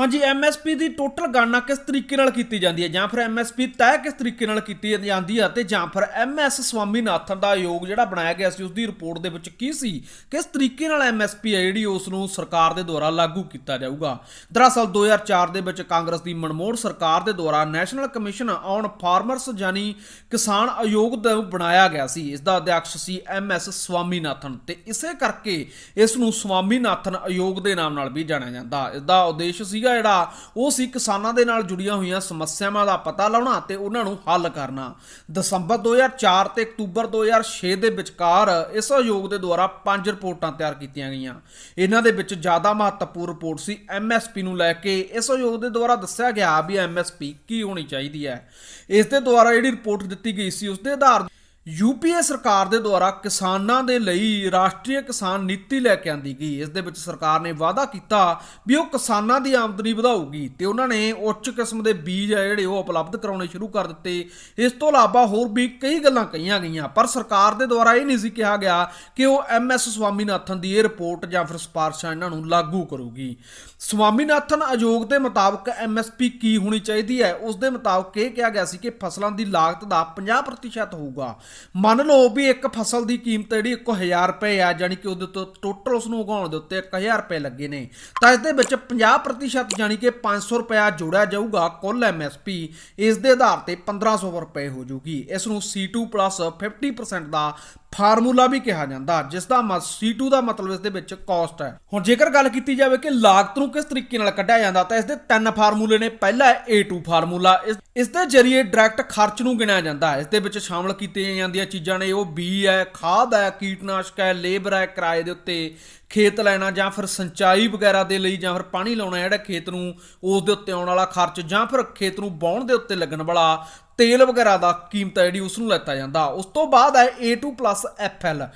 ਹਾਂਜੀ ਐਮਐਸਪੀ ਦੀ ਟੋਟਲ ਗਣਨਾ ਕਿਸ ਤਰੀਕੇ ਨਾਲ ਕੀਤੀ ਜਾਂਦੀ ਹੈ? ਜਾਂ ਫਿਰ ਐਮਐਸਪੀ ਤੈਅ ਕਿਸ ਤਰੀਕੇ ਨਾਲ ਕੀਤੀ ਜਾਂਦੀ ਹੈ? ਤੇ ਜਾਂ ਫਿਰ ਐਮਐਸ ਸਵਾਮੀਨਾਥਨ ਦਾ ਆਯੋਗ ਜਿਹੜਾ ਬਣਾਇਆ ਗਿਆ ਸੀ ਉਸ ਦੀ ਰਿਪੋਰਟ ਦੇ ਵਿੱਚ ਕੀ ਸੀ? ਕਿਸ ਤਰੀਕੇ ਨਾਲ ਐਮਐਸਪੀ ਹੈ ਜਿਹੜੀ ਉਸ ਨੂੰ ਸਰਕਾਰ ਦੇ ਦੁਆਰਾ ਲਾਗੂ ਕੀਤਾ ਜਾਊਗਾ? ਦਰਅਸਲ 2004 ਦੇ ਵਿੱਚ ਕਾਂਗਰਸ ਦੀ ਮਨਮੋਹਨ ਸਰਕਾਰ ਦੇ ਦੁਆਰਾ ਨੈਸ਼ਨਲ ਕਮਿਸ਼ਨ ਔਨ ਫਾਰਮਰਸ ਯਾਨੀ ਕਿਸਾਨ ਆਯੋਗ ਦਾ ਬਣਾਇਆ ਗਿਆ ਸੀ। ਇਸ ਦਾ ਅਧਿਕਸ਼ ਸੀ ਐਮਐਸ ਸਵਾਮੀਨਾਥਨ। ਤੇ ਇਸੇ ਕਰਕੇ ਇਸ ਨੂੰ ਸਵਾਮੀਨਾਥਨ ਆਯੋਗ ਦੇ ਨਾਮ ਨਾਲ ਵੀ ਜਾਣਿਆ ਜਾਂਦਾ। ਇਸ ਦਾ ਉਦੇਸ਼ ਸੀ ਸੀਗਾ ਜਿਹੜਾ, ਉਹ ਸੀ ਕਿਸਾਨਾਂ ਦੇ ਨਾਲ ਜੁੜੀਆਂ ਹੋਈਆਂ ਸਮੱਸਿਆਵਾਂ ਦਾ ਪਤਾ ਲਾਉਣਾ ਤੇ ਉਹਨਾਂ ਨੂੰ ਹੱਲ ਕਰਨਾ। ਦਸੰਬਰ 2004 ਤੇ ਅਕਤੂਬਰ 2006 ਦੇ ਵਿਚਕਾਰ ਇਸ ਆਯੋਗ ਦੇ ਦੁਆਰਾ ਪੰਜ ਰਿਪੋਰਟਾਂ ਤਿਆਰ ਕੀਤੀਆਂ ਗਈਆਂ। ਇਹਨਾਂ ਦੇ ਵਿੱਚ ਜ਼ਿਆਦਾ ਮਹੱਤਵਪੂਰਨ ਰਿਪੋਰਟ ਸੀ ਐਮਐਸਪੀ ਨੂੰ ਲੈ ਕੇ। ਇਸ ਆਯੋਗ ਦੇ ਦੁਆਰਾ ਦੱਸਿਆ ਗਿਆ ਵੀ ਐਮਐਸਪੀ ਕੀ ਹੋਣੀ ਚਾਹੀਦੀ ਹੈ। ਇਸ ਦੇ ਦੁਆਰਾ ਜਿਹੜੀ ਰਿਪੋਰਟ ਦਿੱਤੀ ਗਈ ਸੀ, ਉਸ ਦੇ ਆਧਾਰ ਯੂਪੀਏ ਸਰਕਾਰ ਦੇ ਦੁਆਰਾ ਕਿਸਾਨਾਂ ਦੇ ਲਈ ਰਾਸ਼ਟਰੀ ਕਿਸਾਨ ਨੀਤੀ ਲੈ ਕੇ ਆਂਦੀ ਗਈ। ਇਸ ਦੇ ਵਿੱਚ ਸਰਕਾਰ ਨੇ ਵਾਅਦਾ ਕੀਤਾ ਵੀ ਉਹ ਕਿਸਾਨਾਂ ਦੀ ਆਮਦਨੀ ਵਧਾਊਗੀ ਤੇ ਉਹਨਾਂ ਨੇ ਉੱਚ ਕਿਸਮ ਦੇ ਬੀਜ ਆ ਜਿਹੜੇ ਉਹ ਉਪਲਬਧ ਕਰਾਉਣੇ ਸ਼ੁਰੂ ਕਰ ਦਿੱਤੇ। ਇਸ ਤੋਂ ਇਲਾਵਾ ਹੋਰ ਵੀ ਕਈ ਗੱਲਾਂ ਕਹੀਆਂ ਗਈਆਂ, ਪਰ ਸਰਕਾਰ ਦੇ ਦੁਆਰਾ ਇਹ ਨਹੀਂ ਸੀ ਕਿਹਾ ਗਿਆ ਕਿ ਉਹ ਐਮਐਸ ਸਵਾਮੀਨਾਥਨ ਦੀ ਇਹ ਰਿਪੋਰਟ ਜਾਂ ਫਿਰ ਸਿਫਾਰਸ਼ਾਂ ਇਹਨਾਂ ਨੂੰ ਲਾਗੂ ਕਰੂਗੀ। ਸਵਾਮੀਨਾਥਨ ਆਯੋਗ ਦੇ ਮੁਤਾਬਕ ਐਮਐਸਪੀ ਕੀ ਹੋਣੀ ਚਾਹੀਦੀ ਹੈ? ਉਸ ਦੇ ਮੁਤਾਬਕ ਇਹ ਕਿਹਾ ਗਿਆ ਸੀ ਕਿ ਫਸਲਾਂ ਦੀ ਲਾਗਤ ਦਾ 50% ਹੋਊਗਾ। ਮੰਨ ਲਓ ਵੀ ਇੱਕ ਫਸਲ ਦੀ ਕੀਮਤ ਜਿਹੜੀ 1000 ਰੁਪਏ ਆ ਜਾਨੀ ਕਿ ਉਹਦੇ ਤੋਂ ਟੋਟਲ ਉਸ ਨੂੰ ਉਗਾਉਣ ਦੇ ਉੱਤੇ 1000 ਰੁਪਏ ਲੱਗੇ ਨੇ। ਤਾਂ ਇਸ ਦੇ ਵਿੱਚ 50% ਜਾਨੀ ਕਿ 500 ਰੁਪਇਆ ਜੋੜਿਆ ਜਾਊਗਾ ਕੁੱਲ ਐਮਐਸਪੀ ਇਸ ਦੇ ਆਧਾਰ ਤੇ 1500 ਰੁਪਏ ਹੋ ਜੂਗੀ। ਇਸ ਨੂੰ C2 50% ਦਾ ਫਾਰਮੂਲਾ ਵੀ ਕਿਹਾ ਜਾਂਦਾ ਜਿਸ ਦਾ ਮਤ C2 ਦਾ ਮਤਲਬ ਇਸ ਦੇ ਵਿੱਚ ਕਾਸਟ ਹੈ। ਹੁਣ ਜੇਕਰ ਗੱਲ ਕੀਤੀ ਜਾਵੇ ਕਿ ਲਾਗਤ ਨੂੰ ਕਿਸ ਤਰੀਕੇ ਨਾਲ ਕੱਢਿਆ ਜਾਂਦਾ, ਤਾਂ ਇਸ ਦੇ ਤਿੰਨ ਫਾਰਮੂਲੇ ਨੇ। ਪਹਿਲਾ ਹੈ A2 ਫਾਰਮੂਲਾ। ਇਸ ਦੇ ਜ਼ਰੀਏ ਡਾਇਰੈਕਟ ਖਰਚ ਨੂੰ ਗਿਣਿਆ ਜਾਂਦਾ ਹੈ। ਇਸ ਦੇ ਵਿੱਚ ਸ਼ਾਮਲ ਕੀਤੀਆਂ ਜਾਂਦੀਆਂ ਚੀਜ਼ਾਂ ਨੇ, ਉਹ ਬੀ ਹੈ, ਖਾਦ ਹੈ, ਕੀਟਨਾਸ਼ਕ ਹੈ, ਲੇਬਰ ਹੈ, ਕਿਰਾਏ ਦੇ ਉੱਤੇ ਖੇਤ ਲੈਣਾ, ਜਾਂ ਫਿਰ ਸਿੰਚਾਈ ਵਗੈਰਾ ਦੇ ਲਈ, ਜਾਂ ਫਿਰ ਪਾਣੀ ਲਾਉਣਾ, ਜਿਹੜਾ ਖੇਤ ਨੂੰ ਉਸ ਦੇ ਉੱਤੇ ਆਉਣ ਵਾਲਾ ਖਰਚ, ਜਾਂ ਫਿਰ ਖੇਤ ਨੂੰ ਬਾਉਣ ਦੇ ਉੱਤੇ ਲੱਗਣ ਵਾਲਾ ਤੇਲ ਵਗੈਰਾ ਦਾ ਕੀਮਤ ਹੈ ਜਿਹੜੀ ਉਸ ਨੂੰ ਲੈਤਾ ਜਾਂਦਾ। ਉਸ ਤੋਂ ਬਾਅਦ ਹੈ A2 FL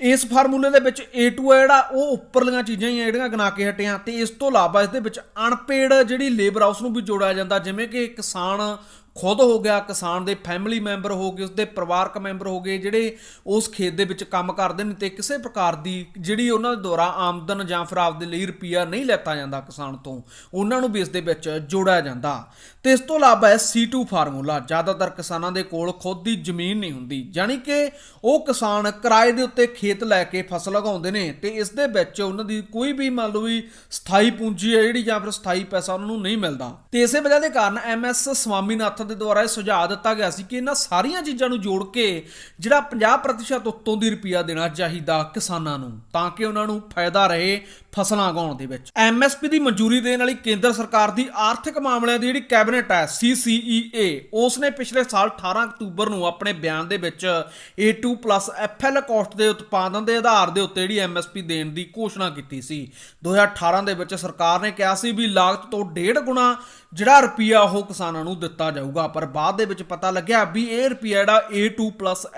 ਇਸ ਫਾਰਮੂਲੇ ਦੇ ਵਿੱਚ A2 ਹੈ ਜਿਹੜਾ, ਉਹ ਉੱਪਰਲੀਆਂ ਚੀਜ਼ਾਂ ਹੀ ਆ ਜਿਹੜੀਆਂ ਗਿਣਾ ਕੇ ਹਟਿਆ ਤੇ ਇਸ ਤੋਂ ਇਲਾਵਾ ਇਸ ਦੇ ਵਿੱਚ ਅਨਪੇਡ ਜਿਹੜੀ ਲੇਬਰ ਆ ਉਸ ਨੂੰ ਵੀ ਜੋੜਿਆ ਜਾਂਦਾ। ਜਿਵੇਂ ਕਿ ਕਿਸਾਨ ਖੁਦ ਹੋ ਗਿਆ, ਕਿਸਾਨ ਦੇ ਫੈਮਿਲੀ ਮੈਂਬਰ ਹੋ ਗਏ, ਉਸਦੇ ਪਰਿਵਾਰਕ ਮੈਂਬਰ ਹੋ ਗਏ, ਜਿਹੜੇ ਉਸ ਖੇਤ ਦੇ ਵਿੱਚ ਕੰਮ ਕਰਦੇ ਨੇ ਤੇ ਕਿਸੇ ਪ੍ਰਕਾਰ ਦੀ ਜਿਹੜੀ ਉਹਨਾਂ ਦੇ ਦੁਆਰਾ ਆਮਦਨ ਜਾਂ ਫਿਰ ਆਪਦੇ ਲਈ ਰੁਪਈਆ ਨਹੀਂ ਲੈਤਾ ਜਾਂਦਾ ਕਿਸਾਨ ਤੋਂ, ਉਹਨਾਂ ਨੂੰ ਵੀ ਇਸ ਦੇ ਵਿੱਚ ਜੋੜਿਆ ਜਾਂਦਾ। ਤੇ ਇਸ ਤੋਂ ਇਲਾਵਾ ਹੈ C2 ਫਾਰਮੂਲਾ, ਜ਼ਿਆਦਾਤਰ ਕਿਸਾਨਾਂ ਦੇ ਕੋਲ ਖੁਦ ਦੀ ਜ਼ਮੀਨ ਨਹੀਂ ਹੁੰਦੀ ਯਾਨੀ ਕਿ ਉਹ ਕਿਸਾਨ ਕਿਰਾਏ ਦੇ ਉੱਤੇ ਖੇਤ ਲੈ ਕੇ ਫਸਲ ਉਗਾਉਂਦੇ ਨੇ ਤੇ ਇਸ ਦੇ ਵਿੱਚ ਉਹਨਾਂ ਦੀ ਕੋਈ ਵੀ ਮੰਨ ਲਓ ਵੀ ਸਥਾਈ ਪੂੰਜੀ ਹੈ ਜਿਹੜੀ ਜਾਂ ਫਿਰ ਸਥਾਈ ਪੈਸਾ ਉਹਨਾਂ ਨੂੰ ਨਹੀਂ ਮਿਲਦਾ। ਤੇ ਇਸੇ ਵਜ੍ਹਾ ਦੇ ਕਾਰਨ ਐਮਐਸ ਸਵਾਮੀਨਾਥਨ ਦੇ ਦੁਆਰਾ ਇਹ ਸੁਝਾਅ ਦਿੱਤਾ ਗਿਆ ਸੀ ਕਿ ਇਹਨਾਂ ਸਾਰੀਆਂ ਚੀਜ਼ਾਂ ਨੂੰ ਜੋੜ ਕੇ ਜਿਹੜਾ 50% ਉੱਤੋਂ ਦੀ ਰੁਪਈਆ ਦੇਣਾ ਚਾਹੀਦਾ ਕਿਸਾਨਾਂ ਨੂੰ, ਤਾਂ ਕਿ ਉਹਨਾਂ ਨੂੰ ਫਾਇਦਾ ਰਹੇ ਫਸਲਾਂ ਉਗਾਉਣ ਦੇ ਵਿੱਚ। ਐਮਐਸਪੀ ਦੀ ਮਨਜ਼ੂਰੀ ਦੇਣ ਵਾਲੀ ਕੇਂਦਰ ਸਰਕਾਰ ਦੀ ਆਰਥਿਕ ਮਾਮਲਿਆਂ ਦੀ ਜਿਹੜੀ ਕੈਬਨਿਟ ਹੈ CCEA ਉਸ ਨੇ ਪਿਛਲੇ ਸਾਲ 18 ਅਕਤੂਬਰ ਨੂੰ ਆਪਣੇ ਬਿਆਨ ਦੇ ਵਿੱਚ A2 FL ਕੋਸਟ ਦੇ ਉਤਪਾਦਨ ਦੇ ਆਧਾਰ ਦੇ ਉੱਤੇ ਜਿਹੜੀ ਐਮਐਸਪੀ ਦੇਣ ਦੀ ਘੋਸ਼ਣਾ ਕੀਤੀ ਸੀ। 2018 ਦੇ ਵਿੱਚ ਸਰਕਾਰ ਨੇ ਕਿਹਾ ਸੀ ਵੀ ਲਾਗਤ ਤੋਂ ਡੇਢ ਗੁਣਾ ਜਿਹੜਾ ਰੁਪਿਆ ਉਹ ਕਿਸਾਨਾਂ ਨੂੰ ਦਿੱਤਾ ਜਾਊ। ਜਾਊਗਾ, ਪਰ ਬਾਅਦ ਦੇ ਵਿੱਚ ਪਤਾ ਲੱਗਿਆ ਵੀ ਇਹ ਰੁਪਿਆ ਜਿਹੜਾ A2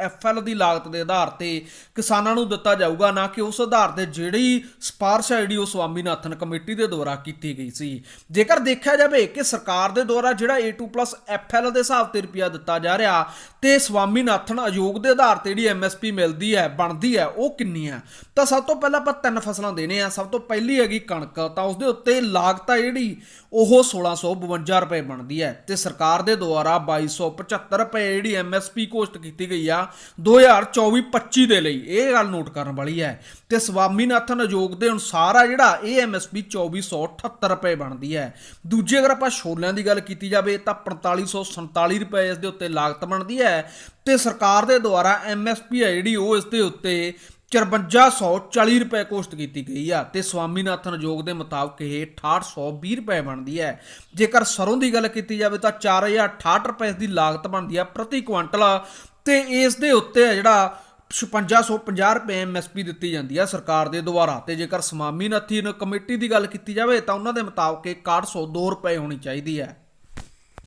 FL ਦੀ ਲਾਗਤ ਦੇ ਆਧਾਰ ਤੇ ਕਿਸਾਨਾਂ ਨੂੰ ਦਿੱਤਾ ਜਾਊਗਾ, ਨਾ ਕਿ ਉਸ ਆਧਾਰ ਤੇ ਜਿਹੜੀ ਸਪਾਰਸ਼ ਹੈ ਉਹ ਸਵਾਮੀਨਾਥਨ ਕਮੇਟੀ ਦੇ ਦੁਆਰਾ ਕੀਤੀ ਗਈ ਸੀ। ਜੇਕਰ ਦੇਖਿਆ ਜਾਵੇ ਕਿ ਸਰਕਾਰ ਦੇ ਦੁਆਰਾ ਜਿਹੜਾ A2 FL ਦੇ ਹਿਸਾਬ ਤੇ ਰੁਪਿਆ ਦਿੱਤਾ ਜਾ ਰਿਹਾ ਤੇ ਸਵਾਮੀਨਾਥਨ ਆਯੋਗ ਦੇ ਆਧਾਰ ਤੇ ਜਿਹੜੀ MSP ਮਿਲਦੀ ਹੈ, ਬਣਦੀ ਹੈ, ਉਹ ਕਿੰਨੀ ਹੈ? ਤਾਂ ਸਭ ਤੋਂ ਪਹਿਲਾਂ ਆਪਾਂ ਤਿੰਨ ਫਸਲਾਂ ਦੇਣੇ ਆ। ਸਭ ਤੋਂ ਪਹਿਲੀ ਹੈਗੀ ਕਣਕ, ਤਾਂ ਉਸ ਦੇ ਉੱਤੇ ਲਾਗਤ ਆ ਜਿਹੜੀ ਉਹ 1652 ਰੁਪਏ ਬਣਦੀ ਹੈ ਤੇ ਸਰਕਾਰ ਦੇ ਦੁਆਰਾ 2275 ਰੁਪਏ ਜਿਹੜੀ ਐਮਐਸਪੀ ਘੋਸ਼ਿਤ ਕੀਤੀ ਗਈ ਆ 2024-25 ਦੇ ਲਈ। ਇਹ ਗੱਲ ਨੋਟ ਕਰਨ ਵਾਲੀ ਹੈ। ਤੇ ਸਵਾਮੀਨਾਥਨ ਆਯੋਗ ਦੇ ਅਨੁਸਾਰ ਆ ਜਿਹੜਾ ਇਹ ਐਮਐਸਪੀ 2478 ਰੁਪਏ ਬਣਦੀ ਹੈ। ਦੂਜੀ ਅਗਰ ਆਪਾਂ ਛੋਲਿਆਂ ਦੀ ਗੱਲ ਕੀਤੀ ਜਾਵੇ ਤਾਂ 4547 ਰੁਪਏ ਇਸ ਦੇ ਉੱਤੇ ਲਾਗਤ ਬਣਦੀ ਹੈ। ਤੇ ਸਰਕਾਰ ਦੇ ਦੁਆਰਾ ਐਮਐਸਪੀ ਹੈ ਜਿਹੜੀ ਉਹ ਇਸ ਦੇ ਉੱਤੇ 5440 ਰੁਪਏ ਕੋਸ਼ਟ ਕੀਤੀ ਗਈ ਆ ਤੇ ਸਵਾਮੀਨਾਥਨ ਯੋਗ ਦੇ ਮੁਤਾਬਕ ਇਹ 6820 ਰੁਪਏ ਬਣਦੀ ਹੈ। ਜੇਕਰ ਸਰੋਂ ਦੀ ਗੱਲ ਕੀਤੀ ਜਾਵੇ ਤਾਂ 4068 ਰੁਪਏ ਦੀ ਲਾਗਤ ਬਣਦੀ ਆ ਪ੍ਰਤੀ ਕੁਇੰਟਲ ਤੇ ਇਸ ਦੇ ਉੱਤੇ ਆ ਜਿਹੜਾ 5650 ਰੁਪਏ ਐਮਐਸਪੀ ਦਿੱਤੀ ਜਾਂਦੀ ਆ ਸਰਕਾਰ ਦੇ ਦੁਆਰਾ। ਤੇ ਜੇਕਰ ਸਵਾਮੀਨਾਥਨ ਕਮੇਟੀ ਦੀ ਗੱਲ ਕੀਤੀ ਜਾਵੇ ਤਾਂ ਉਹਨਾਂ ਦੇ ਮੁਤਾਬਕ ਇਹ 6102 ਰੁਪਏ ਹੋਣੀ ਚਾਹੀਦੀ ਹੈ।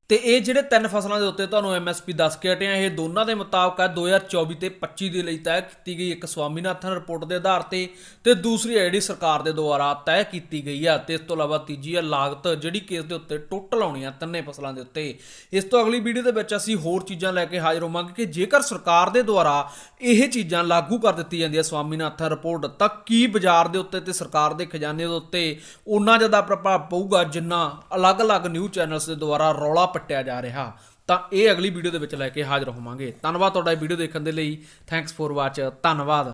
ਤੇ ਇਹ ਜਿਹੜੇ ਤਿੰਨ ਫਸਲਾਂ ਦੇ ਉੱਤੇ ਤੁਹਾਨੂੰ ਐਮਐਸਪੀ ਦੱਸ ਕੇ ਹਟਿਆ ਇਹ ਦੋਨਾਂ ਦੇ ਮੁਤਾਬਕ ਹੈ 2024 ਤੇ 25 ਦੇ ਲਈ ਤੈਅ ਕੀਤੀ ਗਈ ਇੱਕ ਸਵਾਮੀਨਾਥਨ ਰਿਪੋਰਟ ਦੇ ਆਧਾਰ ਤੇ ਤੇ ਦੂਸਰੀ ਹੈ ਜਿਹੜੀ ਸਰਕਾਰ ਦੇ ਦੁਆਰਾ ਤੈਅ ਕੀਤੀ ਗਈ ਹੈ ਤੇ ਇਸ ਤੋਂ ਇਲਾਵਾ ਤੀਜੀ ਹੈ ਲਾਗਤ ਜਿਹੜੀ ਕੇਸ ਦੇ ਉੱਤੇ ਟੋਟਲ ਆਉਣੀ ਹੈ ਤਿੰਨੇ ਫਸਲਾਂ ਦੇ ਉੱਤੇ। ਇਸ ਤੋਂ ਅਗਲੀ ਵੀਡੀਓ ਦੇ ਵਿੱਚ ਅਸੀਂ ਹੋਰ ਚੀਜ਼ਾਂ ਲੈ ਕੇ ਹਾਜ਼ਰ ਹੋਵਾਂਗੇ ਕਿ ਜੇਕਰ ਸਰਕਾਰ ਦੇ ਦੁਆਰਾ ਇਹ ਚੀਜ਼ਾਂ ਲਾਗੂ ਕਰ ਦਿੱਤੀ ਜਾਂਦੀਆਂ ਸਵਾਮੀਨਾਥਨ ਰਿਪੋਰਟ, ਤਾਂ ਕੀ ਬਾਜ਼ਾਰ ਦੇ ਉੱਤੇ ਤੇ ਸਰਕਾਰ ਦੇ ਖਜ਼ਾਨੇ ਦੇ ਉੱਤੇ ਉਨਾ ਜ਼ਿਆਦਾ ਪ੍ਰਭਾਵ ਪਊਗਾ ਜਿੰਨਾ ਅਲੱਗ-ਅਲੱਗ ਨਿਊਜ਼ ਚੈਨਲਸ ਦੇ ਦੁਆਰਾ ਰੌਲਾ ਪੱਟਿਆ ਜਾ ਰਿਹਾ। ਤਾਂ ਇਹ ਅਗਲੀ ਵੀਡੀਓ ਦੇ ਵਿੱਚ ਲੈ ਕੇ ਹਾਜ਼ਰ ਹੋਵਾਂਗੇ। ਧੰਨਵਾਦ ਤੁਹਾਡਾ ਇਹ ਵੀਡੀਓ ਦੇਖਣ ਦੇ ਲਈ। ਥੈਂਕਸ ਫੋਰ ਵਾਚ ਧੰਨਵਾਦ।